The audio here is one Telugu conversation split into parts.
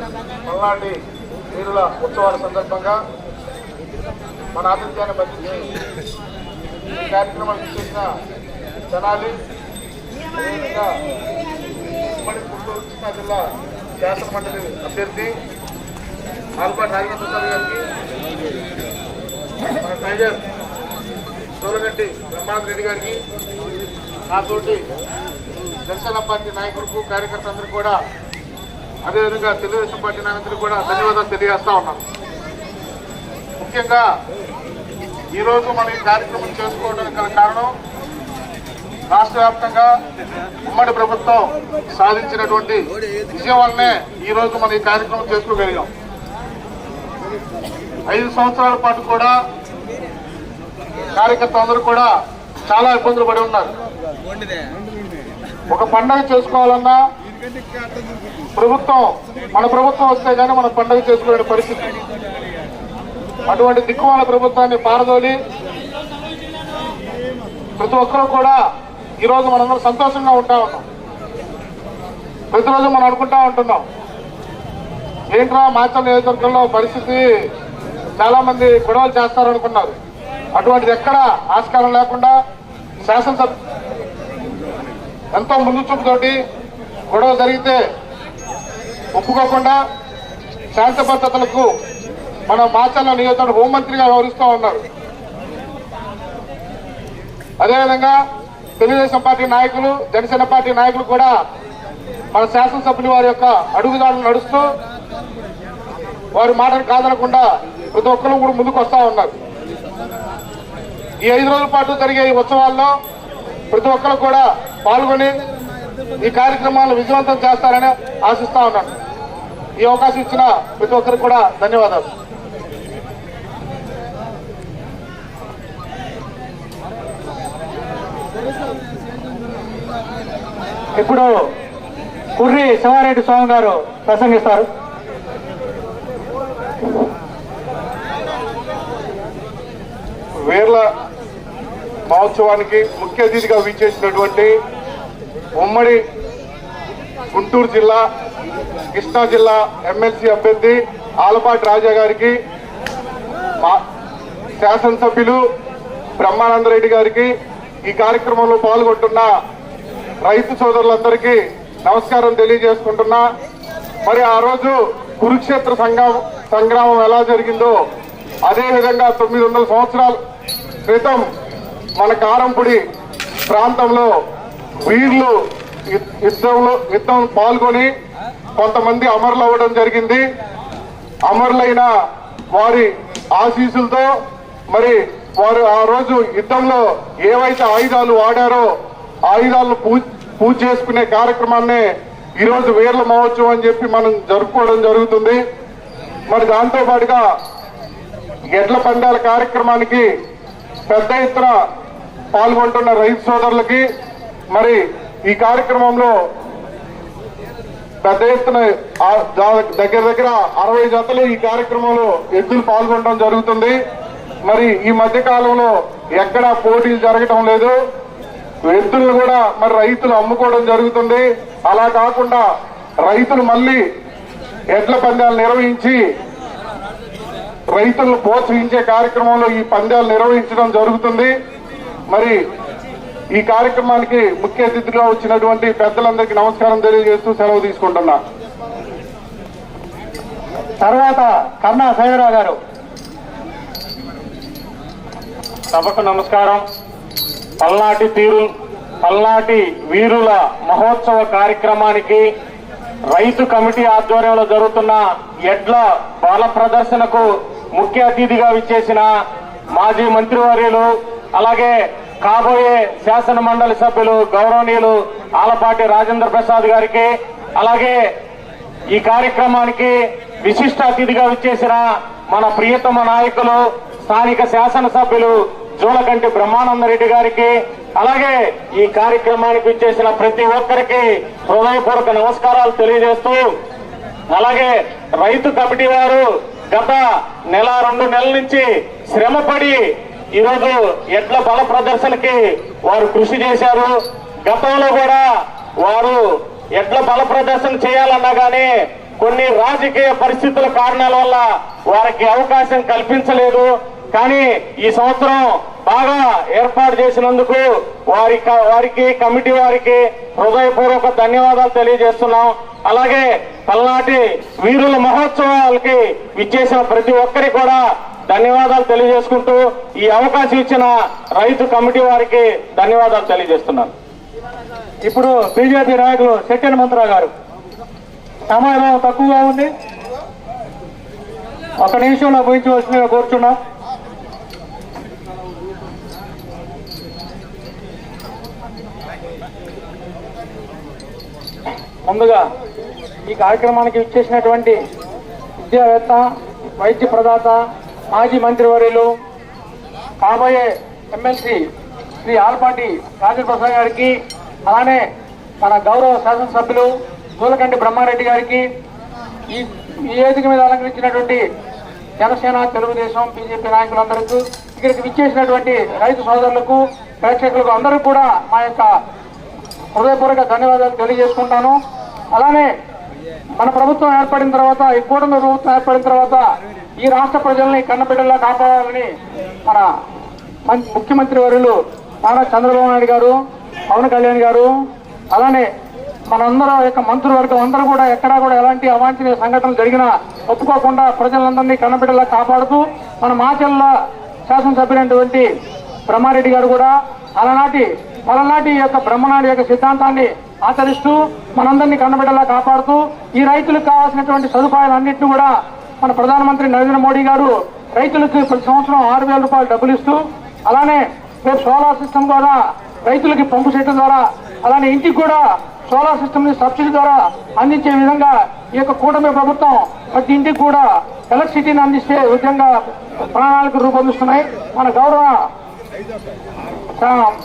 పల్నాటి వీరుల ఉత్సవాల సందర్భంగా మన ఆతిథ్యాన్ని బట్టి ఈ కార్యక్రమాలు చేసిన జనాలి అదేవిధంగా ఉమ్మడి గుంటూరు కృష్ణా జిల్లా శాసనమండలి అభ్యర్థి ఆల్పాటి నాగేంద్ర సార్ గారికి మన టైగర్ సోలగంటి బ్రహ్మానంద రెడ్డి గారికి నాతోటి జనసేన పార్టీ నాయకులకు కార్యకర్తలందరికీ కూడా అదేవిధంగా తెలుగుదేశం పార్టీ నాయకులకు కూడా ధన్యవాదాలు తెలియజేస్తా ఉన్నాను ముఖ్యంగా ఈరోజు మనం ఈ కార్యక్రమం చేసుకోవడానికి గల కారణం రాష్ట్ర వ్యాప్తంగా ఉమ్మడి ప్రభుత్వం సాధించినటువంటి విజయం వల్లనే ఈ రోజు మనం ఈ కార్యక్రమం చేసుకోగలిగాం ఐదు సంవత్సరాల పాటు కూడా కార్యకర్తలందరూ కూడా చాలా ఇబ్బందులు పడి ఉన్నారు. ఒక పండగ చేసుకోవాలన్నా ప్రభుత్వం మన ప్రభుత్వం వస్తే కానీ మన పండగ చేసుకునే పరిస్థితి. అటువంటి దిక్కుమాల ప్రభుత్వాన్ని పారదోలి ప్రతి ఒక్కరూ కూడా ఈరోజు మనందరం సంతోషంగా ఉంటా ఉన్నాం. ప్రతిరోజు మనం అనుకుంటా ఉంటున్నాం. ఏంట్రా మాచల్ నియోజకవర్గంలో పరిస్థితి చాలా మంది గొడవలు చేస్తారనుకున్నారు. అటువంటిది ఎక్కడ ఆస్కారం లేకుండా శాసనసభ ఎంతో ముందు చూపుతోటి గొడవ జరిగితే ఒప్పుకోకుండా శాంతి భద్రతలకు మన మాచల్ల నియోజకవర్గ హోంమంత్రిగా వ్యవహరిస్తూ ఉన్నారు. అదేవిధంగా తెలుగుదేశం పార్టీ నాయకులు జనసేన పార్టీ నాయకులు కూడా మన శాసనసభ్యులు వారి యొక్క అడుగుదాడులు నడుస్తూ వారి మాటలు కాదనకుండా ప్రతి ఒక్కరు కూడా ముందుకు వస్తూ ఉన్నారు. ఈ ఐదు రోజుల పాటు జరిగే ఈ ఉత్సవాల్లో ప్రతి ఒక్కరు కూడా పాల్గొని ఈ కార్యక్రమాలను విజయవంతం చేస్తారని ఆశిస్తా ఉన్నాను. ఈ అవకాశం ఇచ్చిన ప్రతి ఒక్కరికి కూడా ధన్యవాదాలు. ఇప్పుడు కుర్రి శివారెడ్డి స్వామి గారు ప్రసంగిస్తారు. వీర్ల మహోత్సవానికి ముఖ్య అతిథిగా విచ్చేసినటువంటి ఉమ్మడి గుంటూరు జిల్లా కృష్ణా జిల్లా ఎమ్మెల్సీ అభ్యర్థి ఆలపాటి రాజా గారికి మా శాసనసభ్యులు బ్రహ్మానందరెడ్డి గారికి ఈ కార్యక్రమంలో పాల్గొంటున్న రైతు సోదరులందరికీ నమస్కారం తెలియజేసుకుంటున్నా. మరి ఆ రోజు కురుక్షేత్ర సంఘం సంగ్రామం ఎలా జరిగిందో అదేవిధంగా తొమ్మిది వందల సంవత్సరాల క్రితం మన కారంపుడి ప్రాంతంలో వీర్లు యుద్ధంలో యుద్ధం పాల్గొని కొంతమంది అమరులు అవ్వడం జరిగింది. అమరులైన వారి ఆశీస్సులతో మరి వారు ఆ రోజు యుద్ధంలో ఏవైతే ఆయుధాలు వాడారో ఆయుధాలను పూజ పూజ చేసుకునే కార్యక్రమాన్ని ఈరోజు వీర్ల మహోత్సవం అని చెప్పి మనం జరుపుకోవడం జరుగుతుంది. మరి దాంతో పాటుగా ఎడ్ల పందాల కార్యక్రమానికి పెద్ద ఎత్తున పాల్గొంటున్న రైతు సోదరులకి మరి ఈ కార్యక్రమంలో పెద్ద ఎత్తున దగ్గర దగ్గర అరవై జతలు ఈ కార్యక్రమంలో ఎద్దులు పాల్గొనడం జరుగుతుంది. మరి ఈ మధ్య కాలంలో ఎక్కడా పోటీలు జరగటం లేదు. ఎద్దులను కూడా మరి రైతులు అమ్ముకోవడం జరుగుతుంది. అలా కాకుండా రైతులు మళ్ళీ ఎడ్ల పందాలు నిర్వహించి రైతులను ప్రోత్సహించే కార్యక్రమంలో ఈ పందాలు నిర్వహించడం జరుగుతుంది. మరి ఈ కార్యక్రమానికి ముఖ్య అతిథిగా వచ్చినటువంటి పెద్దలందరికీ నమస్కారం తెలియజేస్తూ సెలవు తీసుకుంటున్నా. తర్వాత కన్నా సైదరావు గారు. సభకు నమస్కారం. పల్నాటి తీరు పల్నాటి వీరుల మహోత్సవ కార్యక్రమానికి రైతు కమిటీ ఆధ్వర్యంలో జరుగుతున్న ఎడ్ల బాల ప్రదర్శనకు ముఖ్య అతిథిగా విచ్చేసిన మాజీ మంత్రివర్యులు అలాగే కాబోయే శాసన మండలి సభ్యులు గౌరవనీయులు ఆలపాటి రాజేంద్ర ప్రసాద్ గారికి అలాగే ఈ కార్యక్రమానికి విశిష్ట అతిథిగా విచ్చేసిన మన ప్రియతమ నాయకులు స్థానిక శాసనసభ్యులు జూలకంటి బ్రహ్మానంద రెడ్డి గారికి అలాగే ఈ కార్యక్రమానికి విచ్చేసిన ప్రతి ఒక్కరికి హృదయపూర్వక నమస్కారాలు తెలియజేస్తూ అలాగే రైతు కమిటీ వారు గత నెల రెండు నెలల నుంచి శ్రమపడి ఈరోజు ఎడ్ల బల ప్రదర్శనకి వారు కృషి చేశారు. గతంలో కూడా వారు ఎడ్ల బల ప్రదర్శన చేయాలన్నా కానీ కొన్ని రాజకీయ పరిస్థితుల కారణాల వల్ల వారికి అవకాశం కల్పించలేదు. కానీ ఈ సంవత్సరం బాగా ఏర్పాటు చేసినందుకు వారి వారికి కమిటీ వారికి హృదయపూర్వక ధన్యవాదాలు తెలియజేస్తున్నాం. అలాగే పల్నాటి వీరుల మహోత్సవాలకి ఇచ్చేసిన ప్రతి ఒక్కరికి కూడా ధన్యవాదాలు తెలియజేసుకుంటూ ఈ అవకాశం ఇచ్చిన రైతు కమిటీ వారికి ధన్యవాదాలు తెలియజేస్తున్నాను. ఇప్పుడు బీజేపీ నాయకులు సెట్టెన్ మంత్రా గారు. సమయం తక్కువగా ఉంది? ఒక నిమిషంలో ముగించవలసిందిగా కోరుచున్నాం. ముందుగా ఈ కార్యక్రమానికి ఇచ్చేసినటువంటి విద్యావేత్త వైద్య ప్రదాత మాజీ మంత్రివర్యులు కాబోయే ఎమ్మెల్సీ శ్రీ ఆల్పాటి రాజప్రసాద్ గారికి అలానే మన గౌరవ శాసనసభ్యులు దూలకంటి బ్రహ్మారెడ్డి గారికి ఈ ఈ వేదిక మీద అలంకరించినటువంటి జనసేన తెలుగుదేశం బీజేపీ నాయకులందరికీ ఇక్కడికి విచ్చేసినటువంటి రైతు సోదరులకు ప్రేక్షకులకు అందరూ కూడా మా యొక్క హృదయపూర్వక ధన్యవాదాలు తెలియజేసుకుంటాను. అలానే మన ప్రభుత్వం ఏర్పడిన తర్వాత ఈ కూటమి ప్రభుత్వం ఏర్పడిన తర్వాత ఈ రాష్ట్ర ప్రజల్ని కన్నబిడ్డలా కాపాడాలని మన మం- ముఖ్యమంత్రి వర్యులు నారా చంద్రబాబు నాయుడు గారు పవన్ కళ్యాణ్ గారు అలానే మనందరూ యొక్క మంత్రివర్గం అందరూ కూడా ఎక్కడా కూడా ఎలాంటి అవాంఛనీయ సంఘటనలు జరిగినా ఒప్పుకోకుండా ప్రజలందరినీ కన్నబిడ్డలా కాపాడుతూ మన మాచెల్ల శాసనసభ్యులైనటువంటి బ్రహ్మారెడ్డి గారు కూడా అలనాటి అలనాటి యొక్క బ్రహ్మనాడి యొక్క సిద్ధాంతాన్ని ఆచరిస్తూ మనందరినీ కన్నబిడ్డలా కాపాడుతూ ఈ రైతులకు కావాల్సినటువంటి సదుపాయాలన్నింటినీ కూడా మన ప్రధానమంత్రి నరేంద్ర మోడీ గారు రైతులకు ప్రతి సంవత్సరం ఆరు వేల రూపాయలు డబ్బులు ఇస్తూ అలానే రేపు సోలార్ సిస్టమ్ ద్వారా రైతులకి పంపు చేయడం ద్వారా అలానే ఇంటికి కూడా సోలార్ సిస్టమ్ని సబ్సిడీ ద్వారా అందించే విధంగా ఈ యొక్క కూటమి ప్రభుత్వం ప్రతి ఇంటికి కూడా ఎలక్ట్రిసిటీని అందిస్తే విధంగా ప్రణాళిక రూపొందిస్తున్నాయి. మన గౌరవ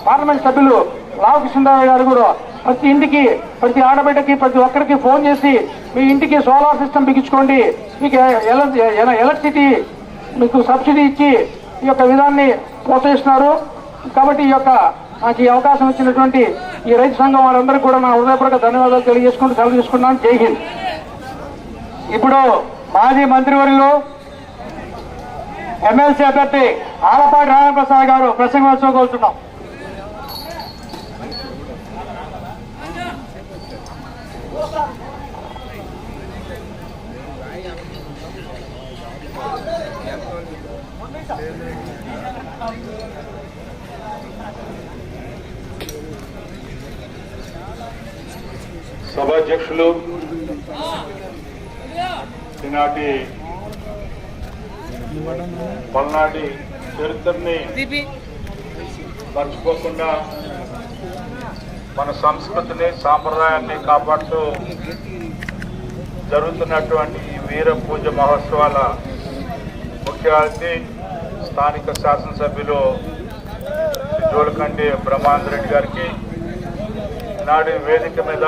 పార్లమెంట్ సభ్యులు రావు కృష్ణరావు గారు కూడా ప్రతి ఇంటికి ప్రతి ఆడబిడ్డకి ప్రతి ఒక్కరికి ఫోన్ చేసి మీ ఇంటికి సోలార్ సిస్టమ్ బిగించుకోండి. మీకు ఎలక్ట్రిసిటీ మీకు సబ్సిడీ ఇచ్చి ఈ యొక్క విధాన్ని ప్రోత్సహిస్తున్నారు. కాబట్టి ఈ యొక్క నాకు ఈ అవకాశం ఇచ్చినటువంటి ఈ రైతు సంఘం వారందరికీ కూడా నా హృదయపూర్వక ధన్యవాదాలు తెలియజేసుకుంటూ సెలవు తీసుకున్నాను జై హింద్. ఇప్పుడు మాజీ మంత్రివర్యులు ఎమ్మెల్సీ అభ్యర్థి ఆలపాటి రామప్రసాద్ గారు ప్రసంగం కోరుతున్నాం. సభాధ్యక్షులు ఈనాటి పల్నాటి చరిత్రని మర్చిపోకుండా మన సంస్కృతిని సాంప్రదాయాన్ని కాపాడుతూ జరుగుతున్నటువంటి ఈ వీర పూజ మహోత్సవాల ముఖ్య అతిథి స్థానిక శాసనసభ్యులు శ్రీ జోలకంటి బ్రహ్మాందరెడ్డి గారికి. నాటి వేదిక మీద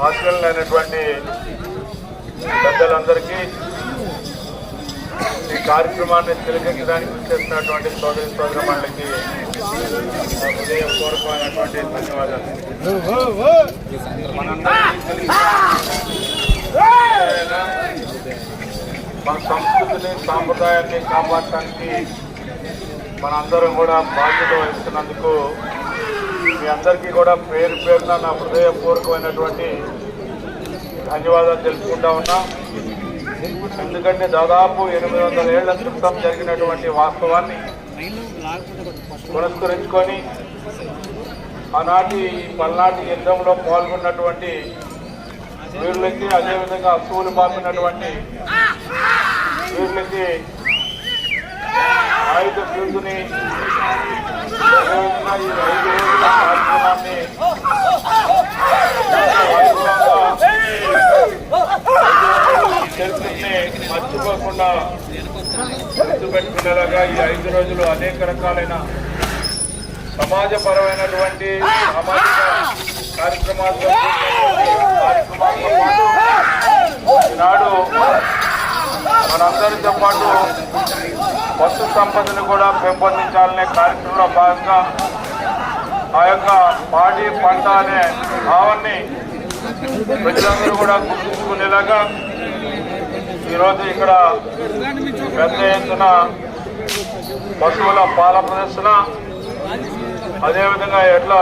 హాస్టల్లైనటువంటి పెద్దలందరికీ ఈ కార్యక్రమాన్ని తిలకించడానికి చేస్తున్నటువంటి సోదరి సోదర మండలికి హృదయపూర్వకమైనటువంటి ధన్యవాదాలు. మన సంస్కృతిని సాంప్రదాయాన్ని కాపాడటానికి మనందరం కూడా బాధ్యత వహిస్తున్నందుకు మీ అందరికీ కూడా పేరు పేరున నా హృదయపూర్వకమైనటువంటి ధన్యవాదాలు తెలుసుకుంటా ఉన్నా. ఎందుకంటే దాదాపు ఎనిమిది వందల ఏళ్ళ క్రితం జరిగినటువంటి వాస్తవాన్ని పురస్కరించుకొని ఆనాటి పల్నాటి యుద్ధంలో పాల్గొన్నటువంటి వీరులకి అదేవిధంగా అసూలు పాపినటువంటి వీరులకి ఆయుధ బిరుదుని ఐదు రోజుల కార్యక్రమాన్ని చరిత్రని మర్చిపోకుండా గుర్తుపెట్టుకునేలాగా ఈ ఐదు రోజులు అనేక రకాలైన సమాజపరమైనటువంటి సామాజిక కార్యక్రమాలు కార్యక్రమాలతో పాటు ఈనాడు మనందరితో పాటు పశు సంపదను కూడా పెంపొందించాలనే కార్యక్రమంలో భాగంగా ఆ యొక్క పాడి పంట అనే భావాన్ని ప్రజలందరూ కూడా గుర్తుంచుకునేలాగా ఈరోజు ఇక్కడ పెద్ద ఎత్తున పశువుల పాల ప్రదర్శన అదేవిధంగా ఎడ్ల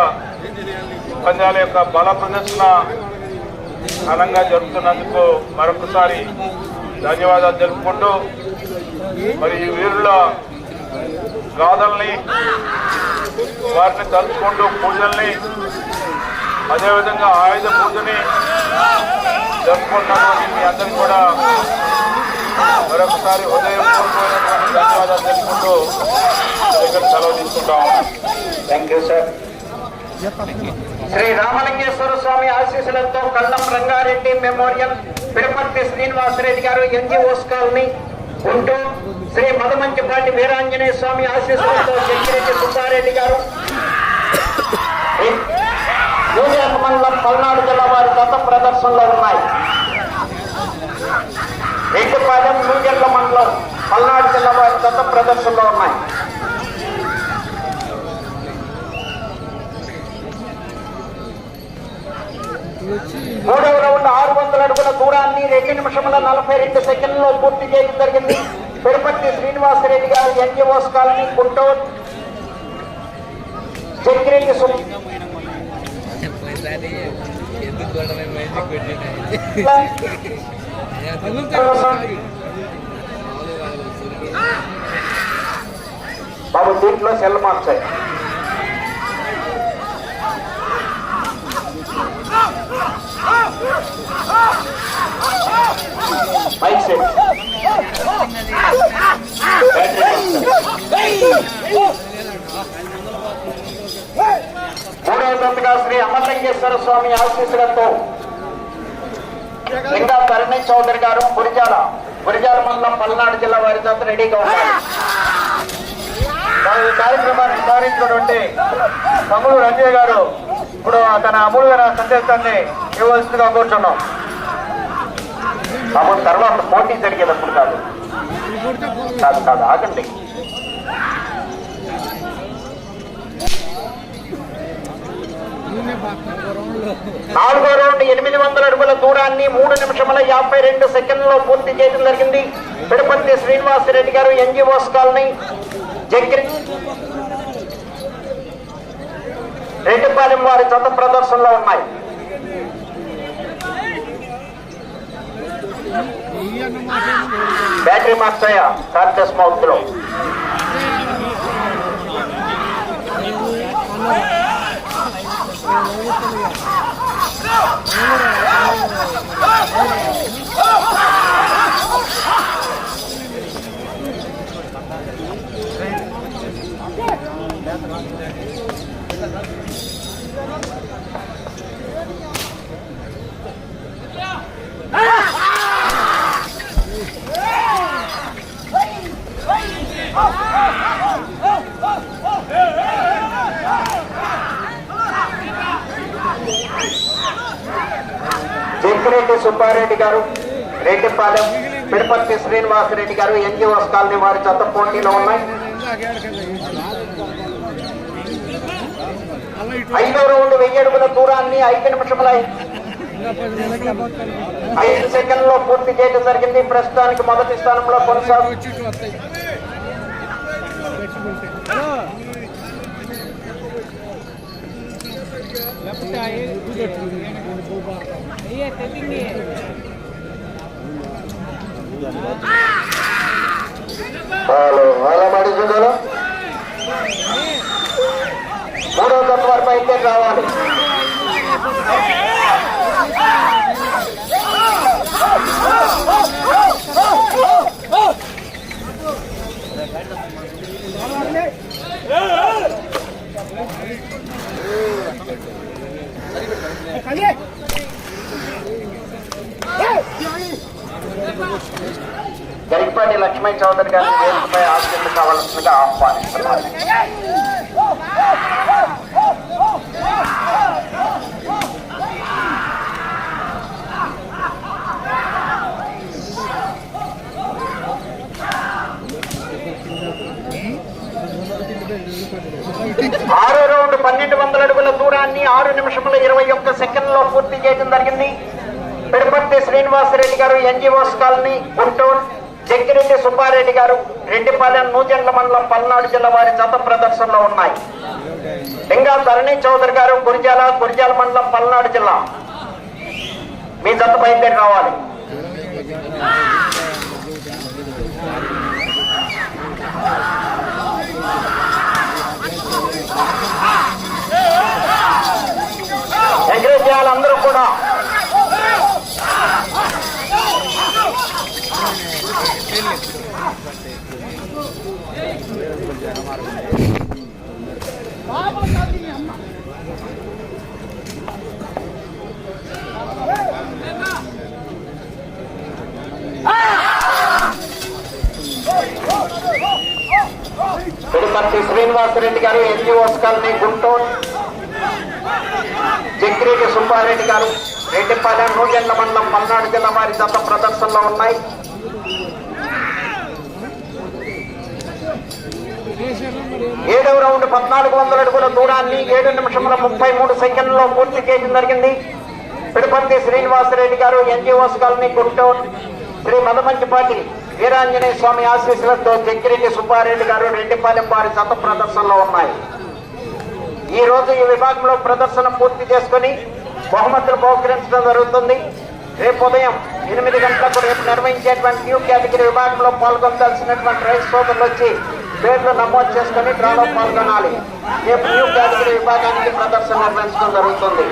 పందాల యొక్క బల ప్రదర్శన ఘనంగా జరుగుతున్నందుకు మరొకసారి ధన్యవాదాలు తెలుపుకుంటూ మరి ఈ వీరుల గాథల్ని వారిని తలుచుకుంటూ పూజల్ని అదేవిధంగా ఆయుధ పూజని జరుపుకుంటున్నటువంటి మీ అందరికీ కూడా మరొకసారి హృదయపూర్వకమైనటువంటి ధన్యవాదాలు తెలుపుకుంటూ ఇక్కడ సెలవు తీసుకుంటాం. Thank you sir Shri Ramalingeshwara Swamy ఆశీస్సులతో కళ్ళం రంగారెడ్డి మెమోరియల్ తిరుపతి శ్రీనివాసరెడ్డి గారు ఎన్జిఓస్ కాలనీ గుంటూరు శ్రీ మదమంచిపాటి వీరాంజనేయ స్వామి ఆశీస్సులతో జగ్గిరెడ్డి సుబ్బారెడ్డి గారు. యూనియన్ మండలం పల్నాడు జిల్లా వారి గత ప్రదర్శనలో ఉన్నాయి. రెడ్డిపాలెం న్యూజెల్ల మండలం పల్నాడు జిల్లా వారి గత ప్రదర్శనలో ఉన్నాయి. మూడవ రౌండ్ ఆరు వందల అడుగుల దూరాన్ని రెండు నిమిషముల నలభై రెండు సెకండ్లలో పూర్తి చేయడం జరిగింది. తిరుపతి శ్రీనివాసరెడ్డి గారు ఎన్జిఓస్ కాలనీ గుంటూరు. చెక్కిరెడ్డి బాబు దీంట్లో సెల్ మార్చాయి. మైక్ సెట్ మూడవ శ్రీ అమర్లింగేశ్వర స్వామి ఆశీస్సులతో ఇంకా తరణి చౌదరి గారు గురిజాల గురిజాల మండలం పల్నాడు జిల్లా వారి చేత రెడీగా ఉన్నారు. ఈ కార్యక్రమాన్ని సాధించినటువంటి తమ్ముడు రంజయ్య గారు ఇప్పుడు తన అమూల్యమైన సందేశాన్ని ఇవ్వవలసిందిగా కోరుచున్నాం. కాబట్టి తర్వాత పోటీ జరిగేటప్పుడు కాదు కాదు కాదు ఆగండి. నాలుగో రౌండ్ ఎనిమిది వందల అడుగుల దూరాన్ని మూడు నిమిషముల యాభై రెండు సెకండ్లలో పూర్తి చేయడం జరిగింది. తిరుపతి శ్రీనివాసరెడ్డి గారు ఎన్జిఓస్ కాలనీ జగ్గిరి రెడ్డిపాలెం వారి జత ప్రదర్శనలో ఉన్నాయి. బ్యాటరీ మార్చాయ చార్జెస్ మౌత్లో జగ్గిరెడ్డి సుబ్బారెడ్డి గారు రెడ్డిపాలెం పిడపర్తి శ్రీనివాసరెడ్డి గారు ఎన్జిఓస్ కాలనీ వారి జత పోటీలో ఉన్నాయి. ఐదో రౌండ్ వెయ్యి అడుగుల దూరాన్ని ఐదు నిమిషముల ఐదు సెకండ్లో పూర్తి చేయడం జరిగింది. ప్రస్తుతానికి మొదటి స్థానంలో కొనసాగు లేకపోతే హలో మరి చూడాలి మూడో తత్వ వరకు అయితే రావాలి లక్ష్మీ చౌదరి గారి వేదికపై ఆశీర్లు కావాల్సిందిగా ఆహ్వానిస్తున్నారు. ఆరో రౌండ్ పన్నెండు వందల అడుగుల దూరాన్ని ఆరు నిమిషముల ఇరవై ఒక్క సెకండ్లో పూర్తి చేయడం జరిగింది. పెడపర్తి శ్రీనివాసరెడ్డి గారు ఎన్జిఓస్ కాలనీ గుంటూరు. జగ్గిరెడ్డి సుబ్బారెడ్డి గారు రెడ్డిపాలెం నూజెండ్ల మండలం పల్నాడు జిల్లా వారి జత ప్రదర్శనలో ఉన్నాయి. లింగా ధరణి చౌదరి గారు గురిజాల గురిజాల మండలం పల్నాడు జిల్లా. మీ జత బయలుదేరి రావాలి. ఎంకరేజ్ వాళ్ళందరూ కూడా. తిరుపతి శ్రీనివాసరెడ్డి గారు ఎన్జిఓస్ కాలనీ గుంటూరు. జగ్గిరెడ్డి సుబ్బారెడ్డి గారు రెడ్డిపాలెం నూజెండ్ల మండలం పల్నాడు జిల్లా వారి దత్త ప్రదర్శనలో ఉన్నాయి. ఏడవ రౌండ్ పద్నాలుగు వందల అడుగుల దూరాన్ని ఏడు నిమిషముల ముప్పై మూడు సెకండ్లో పూర్తి చేయడం జరిగింది. తిరుపతి శ్రీనివాసరెడ్డి గారు ఎన్జిఓస్ కాలనీ గుంటూరు శ్రీ మదమంచిపాటి వీరాంజనేయ స్వామి ఆశీస్సులతో జగ్గిరెడ్డి సుబ్బారెడ్డి గారు రెడ్డిపాలెం వారి శత ప్రదర్శనలో ఉన్నాయి. ఈ రోజు ఈ విభాగంలో ప్రదర్శన పూర్తి చేసుకుని బహుమతులు బహుకరించడం జరుగుతుంది. రేపు ఉదయం ఎనిమిది గంటలకు రేపు నిర్వహించేటువంటి న్యూ కేటగిరీ విభాగంలో పాల్గొందాల్సినటువంటి రైతు సోదరులు వచ్చి పేర్లు నమోదు చేసుకుని డ్రాలో పాల్గొనాలి. రేపు న్యూ కేటగిరీ విభాగానికి ప్రదర్శన నిర్వహించడం జరుగుతుంది.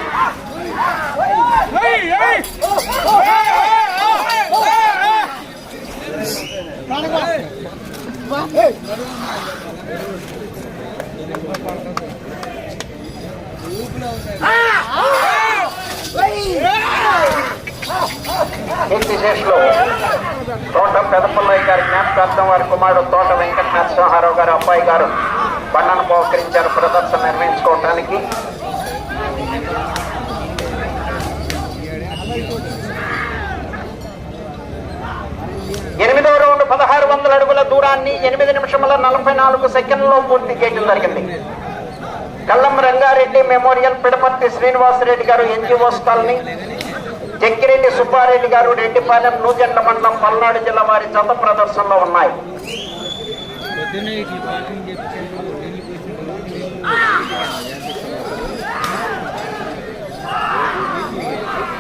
కీర్తిశేషులు తోట పెదపల్లయ్య గారి జ్ఞాపకార్థం వారి కుమారుడు తోట వెంకట నరసింహారావు గారు అబ్బాయి గారు బండను బహుకరించారు ప్రదర్శన నిర్వహించుకోవటానికి. ఎనిమిదవ రౌండ్ పదహారు వందల అడుగుల దూరాన్ని ఎనిమిది నిమిషముల నలభై నాలుగు సెకండ్లో పూర్తి చేయడం జరిగింది. కల్లం రంగారెడ్డి మెమోరియల్ పిడపర్తి శ్రీనివాసరెడ్డి గారు ఎన్జిఓ కాలనీ జక్కిరెడ్డి సుబ్బారెడ్డి గారు రెడ్డిపాలెం నూజెండ్ల మండలం పల్నాడు జిల్లా వారి జత ప్రదర్శనలో ఉన్నాయి. పొద్దున్నే ఇట్లా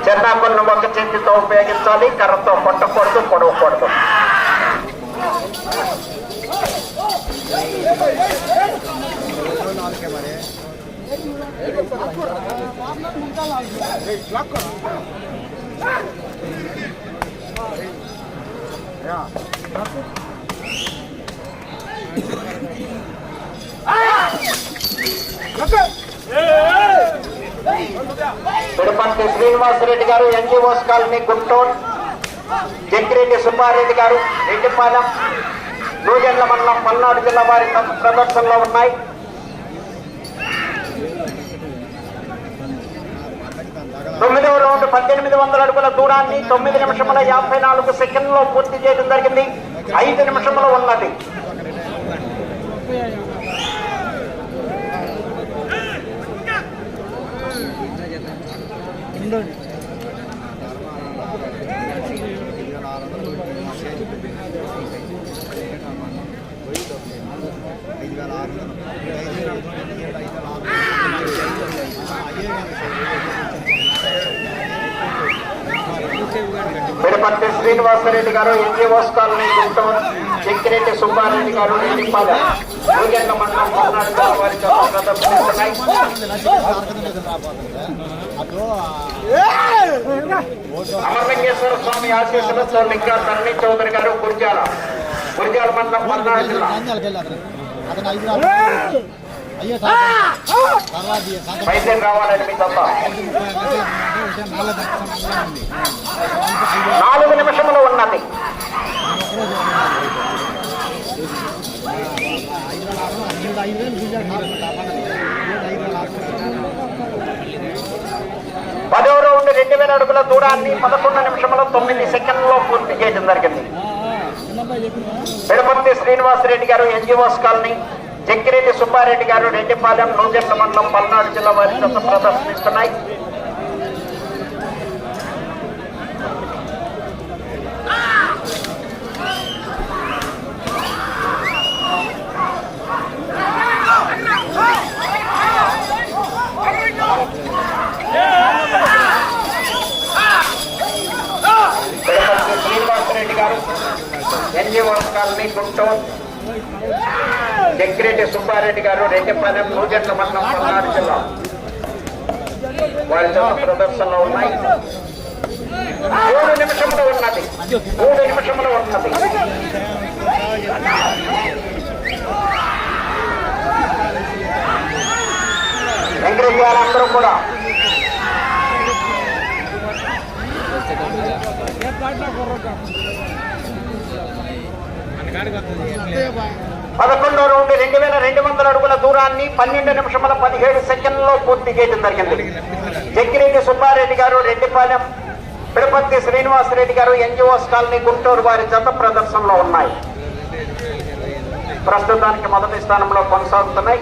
చెన్నాకులను ఒక చేతితో ఉపయోగించాలి కర్రతో కొట్టకూడదు పొడవకూడదు. తిరుపతి శ్రీనివాసరెడ్డి గారు ఎన్జిఓస్ కాలనీ గుంటూరు. జగ్గిరెడ్డి సుబ్బారెడ్డి గారు రెడ్డిపాలెం నూజెండ్ల మండలం పల్నాడు జిల్లా వారి ప్రదర్శనలో ఉన్నాయి. తొమ్మిదవ రౌండ్ పద్దెనిమిది వందల అడుగుల దూరాన్ని తొమ్మిది నిమిషముల యాభై నాలుగు సెకండ్లో పూర్తి చేయడం జరిగింది. ఐదు నిమిషములు ఉన్నది. తిరుపతి శ్రీనివాసరెడ్డి గారు ఎన్జిఓస్ కాలనీ గుంటూరు చెక్కిరెడ్డి సుబ్బారెడ్డి గారు రెడ్డిపాల నూజెండ్ల మండలం పల్నాడు వారి అమరలింగేశ్వర స్వామి ఆశీస్సులతో లింగా తరణి చౌదరి గారు గురిజాల. గురిజాల మండలం పల్నాడు జిల్లా. అయ్యో తర్వాత బయలుదేరి రావాలని మీ తప్ప. నాలుగు నిమిషములు ఉన్నది. పదో రౌండ్ రెండు వేల అడుగుల దూరాన్ని పదకొండు నిమిషముల తొమ్మిది సెకండ్లో పూర్తి చేయడం జరిగింది. తిరుపతి శ్రీనివాసరెడ్డి గారు ఎన్జిఓస్ కాలనీ జగ్గిరెడ్డి సుబ్బారెడ్డి గారు రెడ్డిపాలెం నూజెట్ల మండలం పల్నాడు జిల్లా వారి ప్రదర్శిస్తున్నాయి ప్రదర్శనిస్తున్నాయి. శ్రీనివాసరెడ్డి గారు ఎన్జిఓ కాలనీ గుంటూరు జగ్గిరెడ్డి సుబ్బారెడ్డి గారు రెడ్డిపాలెం నూజెట్ల మండలం పల్నాడు జిల్లా. వారి జత ప్రదర్శనలో ఉన్నాయి. మూడు నిమిషంలో ఉన్నది. మూడు నిమిషంలో ఉన్నది. వెంకటరెడ్డి గారు అందరూ కూడా. పదకొండో రౌండ్ రెండు వేల రెండు వందల అడుగుల దూరాన్ని పన్నెండు నిమిషముల పదిహేడు సెకండ్లలో పూర్తి చేయడం జరిగింది. జగ్గిరెడ్డి సుబ్బారెడ్డి గారు రెడ్డిపాలెం తిరుపతి శ్రీనివాసరెడ్డి గారు ఎన్జిఓస్ కాలనీ గుంటూరు వారి జత ప్రదర్శనలో ఉన్నాయి. ప్రస్తుతానికి మొదటి స్థానంలో కొనసాగుతున్నాయి.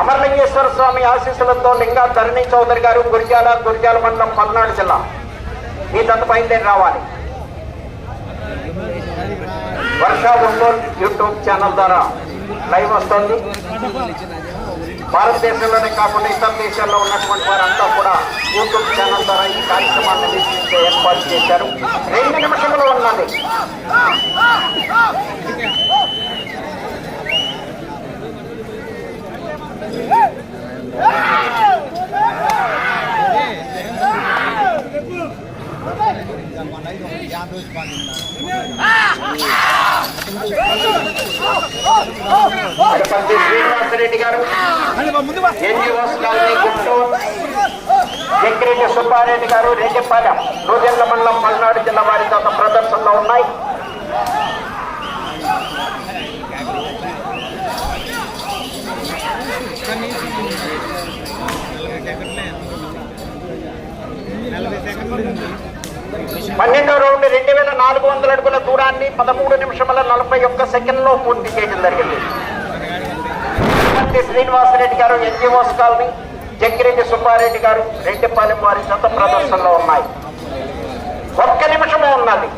అమరలింగేశ్వర స్వామి ఆశీస్సులతో లింగా ధరణి చౌదరి గారు గురిజాల గురిజాల మండలం పల్నాడు జిల్లా. ఈ జత బయలుదేరి రావాలి. వర్ష ఒంగోలు యూట్యూబ్ ఛానల్ ద్వారా లైవ్ వస్తుంది. భారతదేశంలోనే కాకుండా ఇతర దేశాల్లో ఉన్నటువంటి వారంతా కూడా యూట్యూబ్ ఛానల్ ద్వారా ఈ కార్యక్రమాన్ని వీక్షించే ఏర్పాటు చేశారు. రెండు నిమిషంలో ఉన్నది తిరుపతి శ్రీనివాసరెడ్డి గారు ఎన్జిఓస్ కాలనీ గుంటూరు సుబ్బారెడ్డి గారు రెడ్డిపాలెం నూజెండ్ల మండలం పల్నాడు జిల్లా వారి గత ప్రదర్శనలో ఉన్నాయి పన్నెండో రౌండ్ రెండు వేల నాలుగు వందల అడుగుల దూరాన్ని పదమూడు నిమిషముల నలభై ఒక్క సెకండ్లో పూర్తి చేయడం జరిగింది. శ్రీనివాసరెడ్డి గారు ఎన్జిఓస్ కాలనీ జగ్గిరెడ్డి సుబ్బారెడ్డి గారు రెడ్డిపాలెం వారి జత ప్రదర్శనలో ఉన్నాయి. ఒక్క నిమిషమే ఉన్నది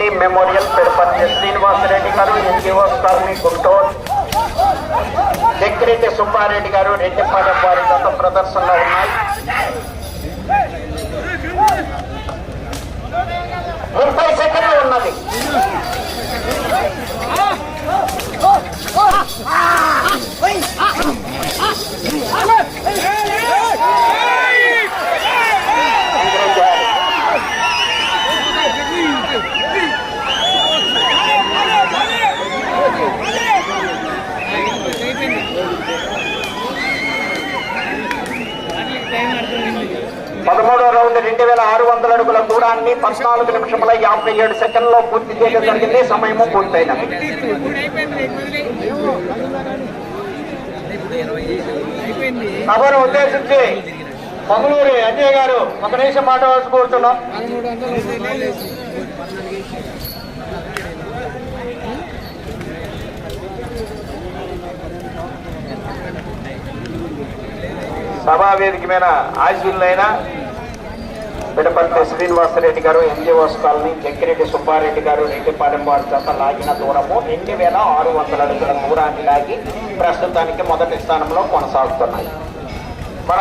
రంగారెడ్డి మెమోరియల్ తిరుపతి శ్రీనివాసరెడ్డి గారు NGOs colony Guntur secretary Subbareddy గారు రెడ్డిపాలెం వారి గత ప్రదర్శనలో ఉన్నాయి ముప్పై సెకండ్లు ఉన్నది పదమూడో రెండు వేల ఆరు వందల అడుగుల దూరాన్ని పద్నాలుగు నిమిషముల యాభై ఏడు సెకండ్లో పూర్తి చేయడం జరిగింది. సమయము పూర్తయినది సభను ఉద్దేశించి మంగళూరి అజయ్ గారు ఒక నిమిషం మాట్లాడాల్సి కోరుతున్నాం. సభా వేదిక మీద ఆశీనులైన పిడపర్తి శ్రీనివాసరెడ్డి గారు ఎన్జిఓస్ కాలనీ జగ్గిరెడ్డి సుబ్బారెడ్డి గారు రెడ్డిపాలెం వారి చేత లాగిన దూరము రెండు వేల ఆరు వందల అడుగుల దూరాన్ని లాగి ప్రస్తుతానికి మొదటి స్థానంలో కొనసాగుతున్నాయి. మన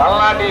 పల్నాటి